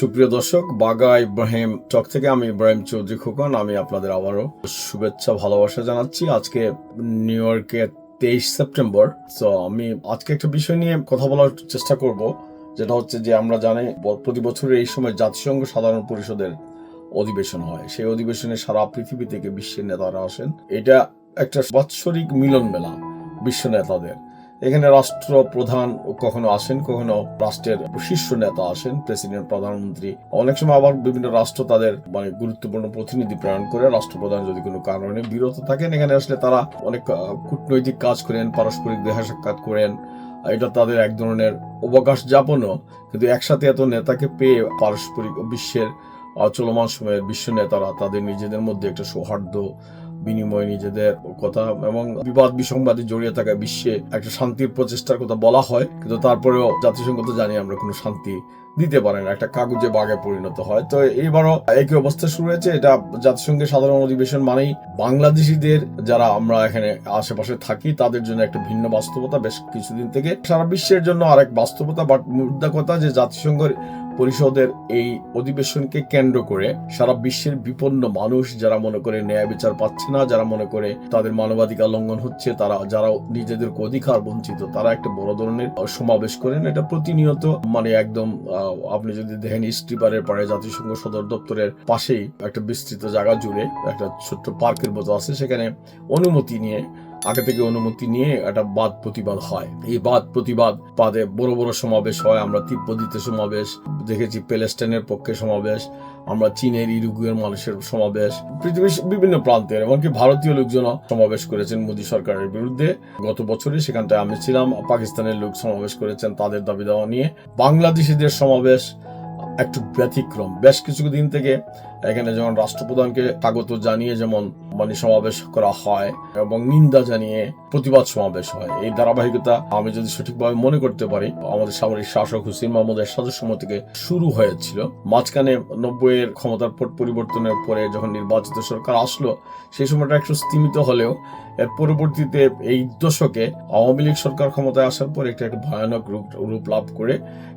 সুপ্রিয় দর্শক, বাগা ইব্রাহিম চক থেকে আমি ইব্রাহিম চৌধুরী খোকন। আমি আপনাদের আবারও শুভেচ্ছা, ভালোবাসা জানাচ্ছি। আজকে নিউ ইয়র্কের তেইশ সেপ্টেম্বর। তো আমি আজকে একটা বিষয় নিয়ে কথা বলার চেষ্টা করব। যেটা হচ্ছে যে আমরা জানি প্রতি বছরের এই সময় জাতিসংঘ সাধারণ পরিষদের অধিবেশন হয়। সেই অধিবেশনে সারা পৃথিবী থেকে বিশ্বের নেতারা আসেন। এটা একটা বাৎসরিক মিলন মেলা বিশ্ব নেতাদের। এখানে রাষ্ট্র প্রধান কখনো আসেন, কখনো রাষ্ট্রের শীর্ষ নেতা আসেন, প্রেসিডেন্ট, প্রধানমন্ত্রী। অনেক সময় আবার বিভিন্ন রাষ্ট্র তাদের মানে গুরুত্বপূর্ণ প্রতিনিধি প্রেরণ করে। রাষ্ট্রপ্রধান যদি কোনো কারণে বিরত থাকেন, এখানে আসলে তারা অনেক কূটনৈতিক কাজ করেন, পারস্পরিক দেখা সাক্ষাৎ করেন। এটা তাদের এক ধরনের অবকাশ যাপনও। কিন্তু একসাথে এত নেতাকে পেয়ে পারস্পরিক বিশ্বের চলমান সময়ের বিশ্ব নেতারা তাদের নিজেদের মধ্যে একটা সৌহার্দ্য বিনিময় নিজেদের কথা এবং বিবাদ বিসংবাদে জড়িয়ে থাকা বিশ্বে একটা শান্তির প্রচেষ্টার কথা বলা হয়। কিন্তু তারপরেও জাতিসংঘ তো জানি আমরা কোনো শান্তি দিতে পারে না একটা কাগজে বাগে পরিণত হয়। তো এইবারও একই অবস্থা শুরু হয়েছে। এটা জাতিসংঘের সাধারণ অধিবেশন মানেই বাংলাদেশিদের যারা আমরা এখানে আশেপাশে থাকি, তাদের জন্য একটা ভিন্ন বাস্তবতা বেশ কিছুদিন থেকে। সারা বিশ্বের জন্য আরেক বাস্তবতা বাট মুদ্রা কথা যে জাতিসংঘের পরিষদের এই অধিবেশনকে কেন্দ্র করে সারা বিশ্বের বিপন্ন মানুষ যারা মনে করে ন্যায় বিচার পাচ্ছে না, যারা মনে করে তাদের মানবাধিকার লঙ্ঘন হচ্ছে, তারা, যারা নিজেদের অধিকার বঞ্চিত, তারা একটা বড় ধরনের সমাবেশ করেন। এটা প্রতিনিয়ত মানে একদম আপনি যদি দেখেন স্টিপারের পাড়ে জাতিসংঘ সদর দপ্তরের পাশেই একটা বিস্তৃত জায়গা জুড়ে একটা ছোট্ট পার্কের মতো আছে। সেখানে অনুমতি নিয়ে আগে থেকে অনুমতি নিয়ে একটা বাদ প্রতিবাদ হয়। এই বাদ প্রতিবাদ বাদে বড় বড় সমাবেশ হয়, আমরা তিব্বতিতে সমাবেশ, দেখেছি প্যালেস্টাইনের পক্ষে সমাবেশ, আমরা চীনের ইরুগুয়ের মানুষের সমাবেশ, পৃথিবীর বিভিন্ন প্রান্তের এমনকি ভারতীয় লোকজন সমাবেশ করেছেন মোদী সরকারের বিরুদ্ধে। গত বছরে সেখানটায় আমি ছিলাম, পাকিস্তানের লোক সমাবেশ করেছেন, তাদের দাবি দাওয়া নিয়ে। বাংলাদেশিদের সমাবেশ একটু ব্যতিক্রম। বেশ কিছুদিন থেকে এখানে যেমন রাষ্ট্রপ্রধানকে স্বাগত জানিয়ে যেমন মানে সমাবেশ করা হয় এবং নিন্দা জানিয়ে প্রতিবাদ সমাবেশ হয়। এই ধারাবাহিকতা আমি যদি সঠিকভাবে মনে করতে পারি, আমাদের সামরিক শাসক হুসেন মাহমুদ এরশাদের সময় থেকে শুরু হয়েছিল। মাঝখানে নব্বই এর ক্ষমতার পর পরিবর্তনের পরে যখন নির্বাচিত সরকার আসলো, সেই সময়টা একটু স্তীমিত হলেও এর পরবর্তীতে এই দশকে আওয়ামী লীগ সরকার ক্ষমতায় আসার পর একটা একটা ভয়ানক রূপ রূপ লাভ করে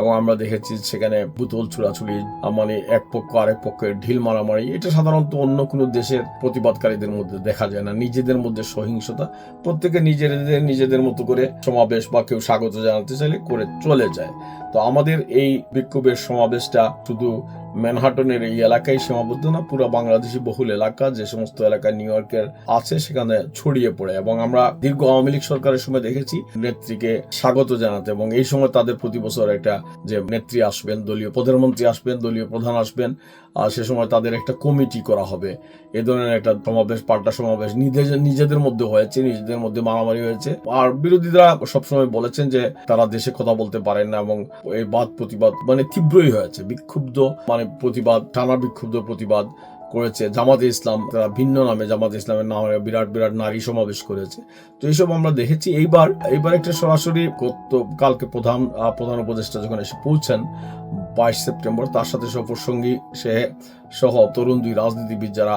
এবং আমরা দেখেছি সেখানে বোতল ছুড়াছুড়ি মানে এক পক্ষ আরেক পক্ষের ঢিল মারামারি, এটা সাধারণত অন্য কোনো দেশের প্রতিবাদকারীদের মধ্যে দেখা যায় না। নিজেদের মধ্যে সহিংসতা, প্রত্যেকে নিজেদের নিজেদের মতো করে সমাবেশ বা কেউ স্বাগত জানাতে চাইলে করে চলে যায়। তো আমাদের এই বিক্ষোভের সমাবেশটা শুধু ম্যানহাটনের এই এলাকায় সীমাবদ্ধ না পুরো বাংলাদেশি বহুল এলাকা, যে সমস্ত এলাকা নিউ ইয়র্কের আছে, সেখানে ছড়িয়ে পড়ে। এবং আমরা দীর্ঘ আওয়ামী লীগ সরকারের সময় দেখেছি নেত্রীকে স্বাগত জানাতে, এবং এই সময় তাদের প্রতি বছর একটা যে নেত্রী আসবেন, দলীয় প্রধানমন্ত্রী আসবেন, দলীয় প্রধান আসবেন, আর সে সময় তাদের একটা কমিটি করা হবে। এ ধরনের একটা সমাবেশ, পাল্টা সমাবেশ নিজেদের নিজেদের মধ্যে হয়েছে, নিজেদের মধ্যে মারামারি হয়েছে। আর বিরোধীরা সবসময় বলেছেন যে তারা দেশে কথা বলতে পারেন না, এবং এই বাদ প্রতিবাদ মানে তীব্রই হয়েছে, বিক্ষুব্ধ মানে প্রতিবাদ টানা বিক্ষুব্ধ প্রতিবাদ করেছে জামাতে ইসলাম। তারা ভিন্ন নামে জামাতে ইসলামের নামে বিরাট বিরাট নারী সমাবেশ করেছে। তো এইসব আমরা দেখেছি। এইবার এইবার একটা সরাসরি কালকে প্রধান প্রধান উপদেষ্টা যখন এসে পৌঁছেন, বাইশ সেপ্টেম্বর, তার সাথে সফরসঙ্গী সে সহ তরুণ দুই রাজনীতিবিদ যারা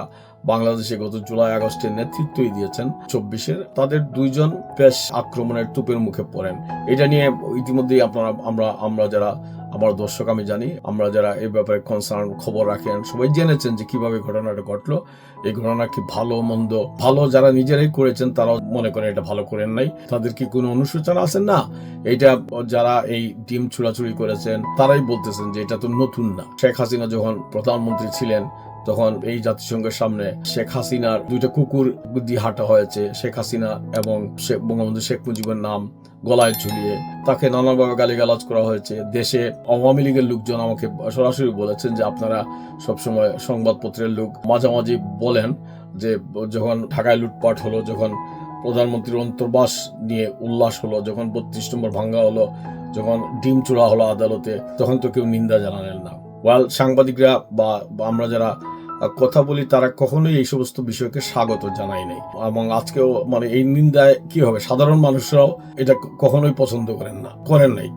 বাংলাদেশে গত জুলাই আগস্টের নেতৃত্বই দিয়েছেন, চব্বিশের, তাদের দুইজন বেশ আক্রমণের তুপের মুখে পড়েন। এটা নিয়ে ইতিমধ্যেই আপনারা, আমরা আমরা যারা আমার দর্শক আমি জানি, আমরা যারা এই ব্যাপারে কনসার্ন খবর রাখেন, সবাই জেনেছেন যে কীভাবে ঘটনাটা ঘটলো। এই ঘটনা কি ভালো, মন্দ? ভালো যারা নিজেরাই করেছেন, তারাও মনে করেন এটা ভালো করেন নাই। তাদের কি কোনো অনুশোচনা আছে? না। এটা যারা এই ডিম ছুড়াছুড়ি করেছেন, তারাই বলতেছেন যে এটা তো নতুন না। শেখ হাসিনা যখন প্রধানমন্ত্রী ছিলেন তখন এই জাতিসংঘের সামনে শেখ হাসিনার দুইটা কুকুর দিয়ে হাঁটা হয়েছে, শেখ হাসিনা এবং শেখ বঙ্গবন্ধু শেখ মুজিবের নাম গলায় ঝুলিয়ে। তাকে নানাভাবে গালিগালাজ করা হয়েছে। দেশে আওয়ামী লীগের লোকজন আমাকে সরাসরি বলেছেন যে আপনারা সবসময় সংবাদপত্রের লোক। মাঝামাঝি বলেন যে যখন ঢাকায় লুটপাট হলো, যখন প্রধানমন্ত্রীর অন্তর্বাস নিয়ে উল্লাস হলো, যখন বত্রিশ নম্বর ভাঙ্গা হলো, যখন ডিম চূড়া হলো আদালতে, তখন তো কেউ নিন্দা জানালেন না। ওয়াল সাংবাদিকরা বা আমরা যারা কথা বলি, তারা কখনোই এই সমস্ত বিষয়কে স্বাগত জানাই নাই। এবং আজকেও মানে এই নিন্দায় কি হবে? সাধারণ মানুষরাও এটা কখনোই পছন্দ করেন না, করেন নাই।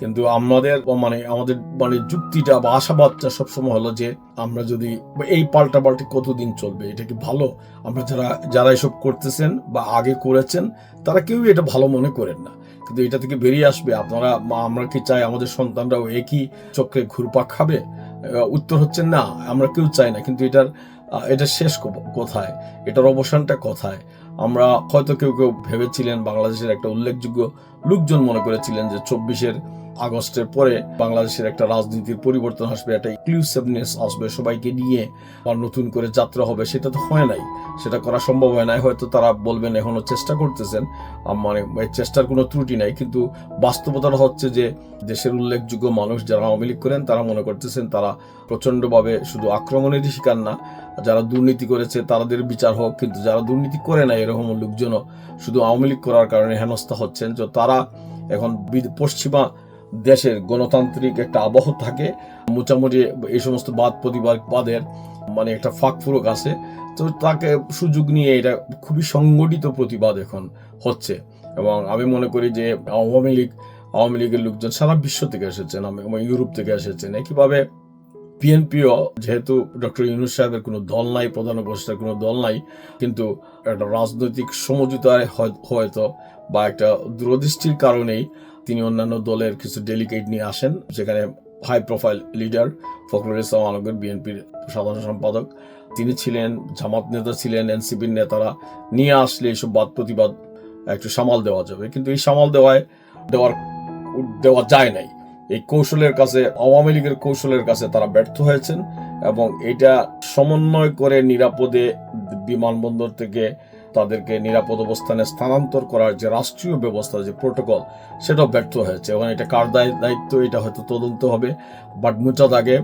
কিন্তু আমাদের মানে আমাদের মানে যুক্তিটা বা আশাবাদটা সবসময় হলো যে, আমরা যদি এই পাল্টা পাল্টি কতদিন চলবে? এটা কি ভালো? আমরা যারা যারা এসব করতেছেন বা আগে করেছেন, তারা কেউই এটা ভালো মনে করেন না। কিন্তু এটা থেকে বেরিয়ে আসবে। আপনারা আমরা কি চাই আমাদের সন্তানরাও একই চক্রে ঘুরপাক খাবে? উত্তর হচ্ছে না, আমরা কেউ চাই না। কিন্তু এটার এটা শেষ কোথায়? এটার অবসানটা কোথায়? আমরা হয়তো কেউ কেউ ভেবেছিলেন বাংলাদেশের একটা উল্লেখযোগ্য লোকজন মনে করেছিলেন যে চব্বিশের আগস্টের পরে বাংলাদেশের একটা রাজনীতির পরিবর্তন আসবে, একটা ইনক্লুসিভনেস আসবে, সবাইকে নিয়ে আর নতুন করে যাত্রা হবে, সেটা তো হয় নাই। সেটা করা সম্ভব হয় নাই, হয়তো তারা বলবেন এখনও চেষ্টা করতেছেন মানে চেষ্টার কোনো ত্রুটি নাই, কিন্তু বাস্তবতাটা হচ্ছে যে দেশের উল্লেখযোগ্য মানুষ যারা আওয়ামী লীগ করেন, তারা মনে করতেছেন তারা প্রচণ্ডভাবে শুধু আক্রমণেরই শিকার না, যারা দুর্নীতি করেছে তাদের বিচার হোক, কিন্তু যারা দুর্নীতি করে না এরকম লোকজনও শুধু আওয়ামী লীগ করার কারণে হেনস্থা হচ্ছেন যে তারা এখন পশ্চিমা দেশের গণতান্ত্রিক একটা আবহ থাকে। মোটামুটি এই সমস্ত বাদ প্রতিবাদের মানে একটা ফাঁক ফুরক আছে। তো তাকে সুযোগ নিয়ে এটা খুবই সংগঠিত প্রতিবাদ এখন হচ্ছে। এবং আমি মনে করি যে আওয়ামী লীগ, আওয়ামী লীগের লোকজন সারা বিশ্ব থেকে এসেছেন ইউরোপ থেকে এসেছেন। একইভাবে বিএনপিও যেহেতু ডক্টর ইউনুস সাহেবের কোনো দল নাই, প্রধান উপদেষ্টার কোনো দল নাই, কিন্তু একটা রাজনৈতিক সমঝোতায় হয়- হয়তো বা একটা দূরদৃষ্টির কারণেই তিনি অন্যান্য দলের কিছু ডেলিগেট নিয়ে আসেন, যেখানে high profile leader Fakhrul Islam Alamgir, বিএনপির সাধারণ সম্পাদক। তিনি ছিলেন, জামাত নেতা ছিলেন, এনসিপির নেতারা। নিয়ে আসলে এইসব বাদ প্রতিবাদ একটু সামাল দেওয়া যাবে। কিন্তু এই সামাল দেওয়ায় দেওয়ার, দেওয়া যায় নাই। এই কৌশলের কাছে, আওয়ামী লীগের কৌশলের কাছে তারা ব্যর্থ হয়েছেন এবং এটা সমন্বয় করে নিরাপদে বিমানবন্দর থেকে তাদেরকে নিরাপদ অবস্থানে স্থানান্তর করার যে রাষ্ট্রীয় ব্যবস্থা, যে প্রোটোকল, সেটাও ব্যর্থ হয়েছে। এবং এটা কার দায়- দায়িত্ব, এটা হয়তো তদন্ত হবে। বাট মুচাদ আগে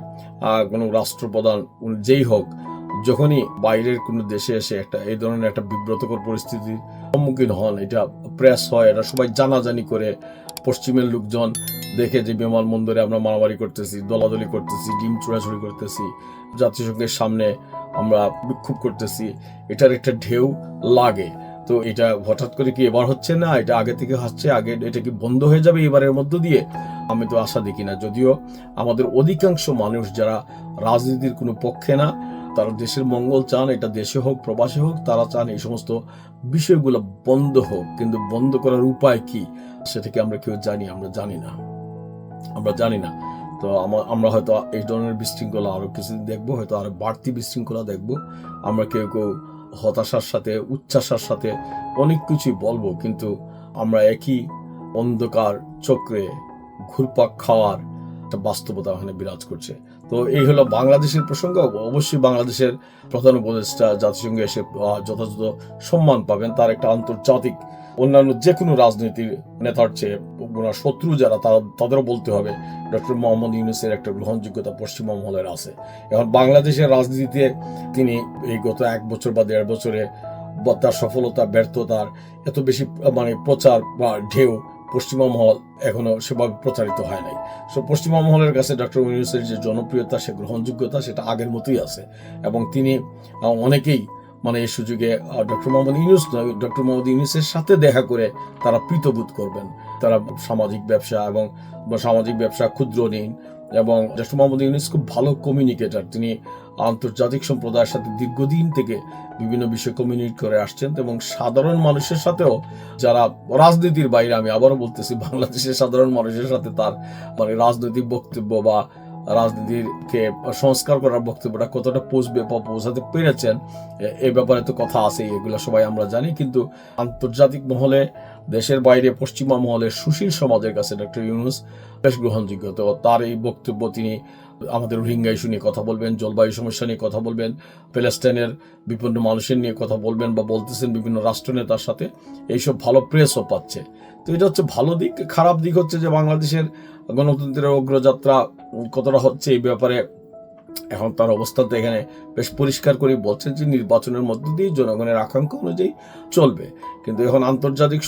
কোনো রাষ্ট্রপ্রধান যেই হোক, যখনই বাইরের কোনো দেশে এসে একটা, এই ধরনের একটা বিব্রতকর পরিস্থিতির সম্মুখীন হন, এটা প্রেস হয়, এটা সবাই জানাজানি করে পশ্চিমের লোকজন দেখে যে বিমানবন্দরে আমরা মারামারি করতেছি, দলাদলি করতেছি, ডিম চুরাচুরি করতেছি, জাতিসংঘের সামনে আমরা বিক্ষোভ করতেছি, এটার একটা ঢেউ লাগে। তো এটা হঠাৎ করে কি এবার হচ্ছে না? এটা আগে থেকে হচ্ছে, আগে এটা কি বন্ধ হয়ে যাবে এবারের মধ্য দিয়ে? আমি তো আশা দেখি না। যদিও আমাদের অধিকাংশ মানুষ যারা রাজনীতির কোনো পক্ষে না তারা দেশের মঙ্গল চান, এটা দেশে হোক, প্রবাসে হোক, তারা চান এই সমস্ত বিষয়গুলো বন্ধ হোক। কিন্তু বন্ধ করার উপায় কি সেটাকে আমরা কেউ জানি, আমরা জানি না। আমরা জানি না। তো আমা- আমরা হয়তো এই ধরনের বিশৃঙ্খলা আরও কিছুদিন দেখব, হয়তো আরও বাড়তি বিশৃঙ্খলা দেখব। আমরা কেউ কেউ হতাশার সাথে, উচ্ছ্বাসার সাথে অনেক কিছুই বলব, কিন্তু আমরা একই অন্ধকার চক্রে ঘুরপাক খাওয়ার একটা বাস্তবতা ওখানে বিরাজ করছে। তো এই হলো বাংলাদেশের প্রসঙ্গ। অবশ্যই বাংলাদেশের প্রধান উপদেষ্টা জাতিসংঘে এসে যথাযথ সম্মান পাবেন। তার একটা আন্তর্জাতিক, অন্যান্য যে কোনো রাজনীতির নেতার চেয়ে ওনার শত্রু যারা, তারা, তাদেরও বলতে হবে, ডক্টর মোহাম্মদ ইউনুসের একটা গ্রহণযোগ্যতা পশ্চিমা মহলের আছে। এখন বাংলাদেশের রাজনীতিতে তিনি এই গত এক বছর বা দেড় বছরে তার সফলতা, ব্যর্থতার এত বেশি মানে প্রচার বা ঢেউ পশ্চিমা মহল এখনও সেভাবে প্রচারিত হয় নাই। সো পশ্চিমা মহলের কাছে ডক্টর ইউনুসের যে জনপ্রিয়তা, সে গ্রহণযোগ্যতা, সেটা আগের মতোই আছে। এবং তিনি অনেকেই মানে এই সুযোগে ডক্টর মোহাম্মদ ইউনুস নয় ডক্টর মোহাম্মদ ইউনুসের সাথে দেখা করে তারা প্রীতবোধ করবেন। তারা সামাজিক ব্যবসা এবং সামাজিক ব্যবসা ক্ষুদ্র ঋণ এবং ডক্টর মোহাম্মদ ইউনুস খুব ভালো কমিউনিকেটার তিনি আন্তর্জাতিক সম্প্রদায়ের সাথে দীর্ঘদিন থেকে বিভিন্ন বিষয় কমিউনিকেট করে আসছেন এবং সাধারণ মানুষের সাথেও যারা রাজনীতির বাইরে, আমি আবারও বলতেছি, বাংলাদেশের সাধারণ মানুষের সাথে তার মানে রাজনৈতিক বক্তব্য বা রাজনীতিকে সংস্কার করার বক্তব্যটা কতটা পৌঁছবে বা পৌঁছাতে পেরেছেন, এ ব্যাপারে তো কথা আছে এগুলো সবাই আমরা জানি। কিন্তু আন্তর্জাতিক মহলে দেশের বাইরে পশ্চিমা মহলে সুশীল সমাজের কাছে ডক্টর ইউনুস বেশ গ্রহণযোগ্য। তো তার এই বক্তব্য তিনি আমাদের রোহিঙ্গা ইস্যু নিয়ে কথা বলবেন, জলবায়ু সমস্যা নিয়ে কথা বলবেন প্যালেস্টাইনের বিপন্ন মানুষের নিয়ে কথা বলবেন বা বলতেছেন বিভিন্ন রাষ্ট্রনেতার সাথে, এইসব ভালো প্রেসও পাচ্ছে। তো এটা হচ্ছে ভালো দিক, খারাপ দিক হচ্ছে যে বাংলাদেশের গণতন্ত্রের অগ্রযাত্রা কতটা হচ্ছে এই ব্যাপারে এখন তার অবস্থা তো এখানে বেশ পরিষ্কার করে বলছেন যে নির্বাচনের মধ্য দিয়ে জনগণের আকাঙ্ক্ষা অনুযায়ী চলবে। কিন্তু এখন আন্তর্জাতিক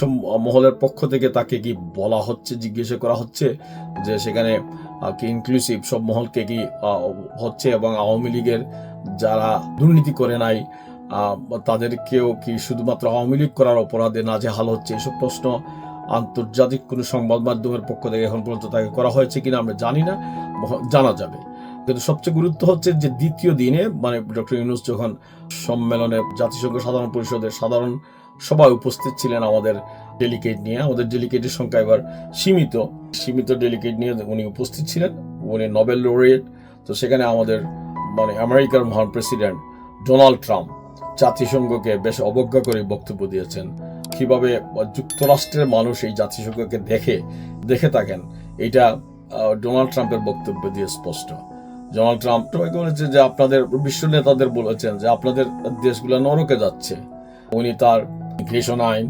মহলের পক্ষ থেকে তাকে কি বলা হচ্ছে, জিজ্ঞাসা করা হচ্ছে যে সেখানে কি ইনক্লুসিভ সব মহলকে কি হচ্ছে এবং আওয়ামী লীগের যারা দুর্নীতি করে নাই তাদেরকেও কি শুধুমাত্র আওয়ামী লীগ করার অপরাধে নাজেহাল হচ্ছে? এসব প্রশ্ন আন্তর্জাতিক কোনো সংবাদ মাধ্যমের পক্ষ থেকে এখন পর্যন্ত তাকে করা হয়েছে কিনা আমরা জানি না জানা যাবে। কিন্তু সবচেয়ে গুরুত্ব হচ্ছে যে দ্বিতীয় দিনে মানে ডক্টর ইউনুস যখন সম্মেলনে জাতিসংঘ সাধারণ পরিষদের সাধারণ সবাই উপস্থিত ছিলেন আমাদের ডেলিকেট নিয়ে, আমাদের ডেলিকেটের সংখ্যা এবার সীমিত। সীমিত ডেলিকেট নিয়ে উনি উপস্থিত ছিলেন, উনি নোবেল লরিয়েট তো সেখানে আমাদের মানে আমেরিকার মহান প্রেসিডেন্ট ডোনাল্ড ট্রাম্প জাতিসংঘকে বেশ অবজ্ঞা করে বক্তব্য দিয়েছেন। কীভাবে যুক্তরাষ্ট্রের মানুষ এই জাতিসংঘকে দেখে দেখে থাকেন, এটা ডোনাল্ড ট্রাম্পের বক্তব্য দিয়ে স্পষ্ট। ডোনাল্ড ট্রাম্প সবাইকে বলেছে যে আপনাদের বিশ্ব নেতাদের বলেছেন যে আপনাদের দেশগুলো নরকে যাচ্ছে। উনি তার ঘোষণা আইন,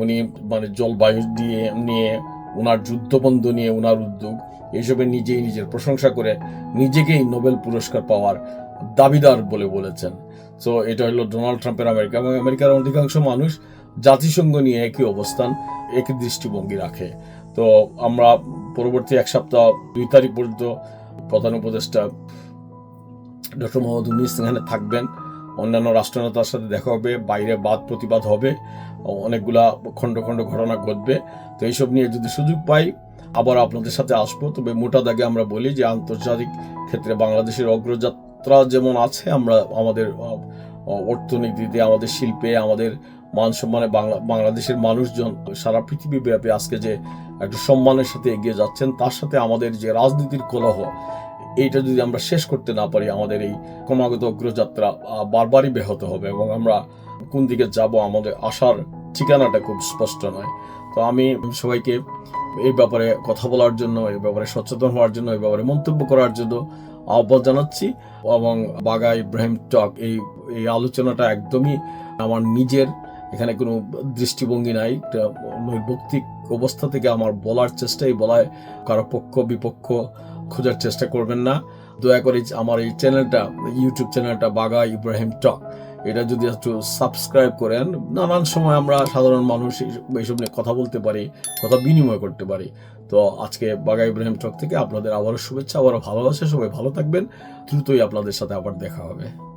উনি মানে জলবায়ু দিয়ে, নিয়ে ওনার যুদ্ধবন্ধ নিয়ে ওনার উদ্যোগ এইসবে নিজেই নিজের প্রশংসা করে নিজেকেই নোবেল পুরস্কার পাওয়ার দাবিদার বলে বলেছেন। তো এটা হলো ডোনাল্ড ট্রাম্পের আমেরিকা এবং আমেরিকার অধিকাংশ মানুষ জাতিসংঘ নিয়ে একই অবস্থান, একই দৃষ্টিভঙ্গি রাখে। তো আমরা পরবর্তী এক সপ্তাহ, দুই তারিখ পর্যন্ত প্রধান উপদেষ্টা ডক্টর মোহাম্মদ উনিস এখানে থাকবেন। অন্যান্য রাষ্ট্রনেতার সাথে দেখা হবে, বাইরে বাদ প্রতিবাদ হবে, অনেকগুলা খণ্ড খণ্ড ঘটনা ঘটবে। তো এইসব নিয়ে যদি সুযোগ পাই, আবার আপনাদের সাথে আসব। তবে মোটা দাগে আমরা বলি যে আন্তর্জাতিক ক্ষেত্রে বাংলাদেশের অগ্রযাত্রা যেমন আছে, আমরা আমাদের আহ, আহ, অর্থনীতিতে আমাদের শিল্পে আমাদের মান সম্মানে বাংলা বাংলাদেশের মানুষজন সারা পৃথিবী ব্যাপী আজকে যে একটা সম্মানের সাথে এগিয়ে যাচ্ছেন তার সাথে আমাদের যে রাজনীতির কলহ এইটা যদি আমরা শেষ করতে না পারি আমাদের এই ক্রমাগত অগ্রযাত্রা বারবারই ব্যাহত হবে এবং আমরা কোন দিকে যাব আমাদের আসার ঠিকানাটা খুব স্পষ্ট নয়। তো আমি সবাইকে এই ব্যাপারে কথা বলার জন্য এই ব্যাপারে সচেতন হওয়ার জন্য এই ব্যাপারে মন্তব্য করার জন্য আহ্বান জানাচ্ছি এবং বাগা ইব্রাহিম টক, এই এই আলোচনাটা একদমই আমার নিজের, এখানে কোনো দৃষ্টিভঙ্গি নাই নৈর্ভক্তিক অবস্থা থেকে আমার বলার চেষ্টাই বলায়, কারও পক্ষ, বিপক্ষ খোঁজার চেষ্টা করবেন না। দয়া করে আমার এই চ্যানেলটা ইউটিউব চ্যানেলটা বাগা ইব্রাহিম টক। এটা যদি একটু সাবস্ক্রাইব করেন, নানান সময় আমরা সাধারণ মানুষ এই- এইসব নিয়ে কথা বলতে পারি, কথা বিনিময় করতে পারি। তো আজকে বাগা ইব্রাহিম চক থেকে আপনাদের আবারও শুভেচ্ছা, আবারও ভালোবাসা, সবাই ভালো থাকবেন। দ্রুতই আপনাদের সাথে আবার দেখা হবে।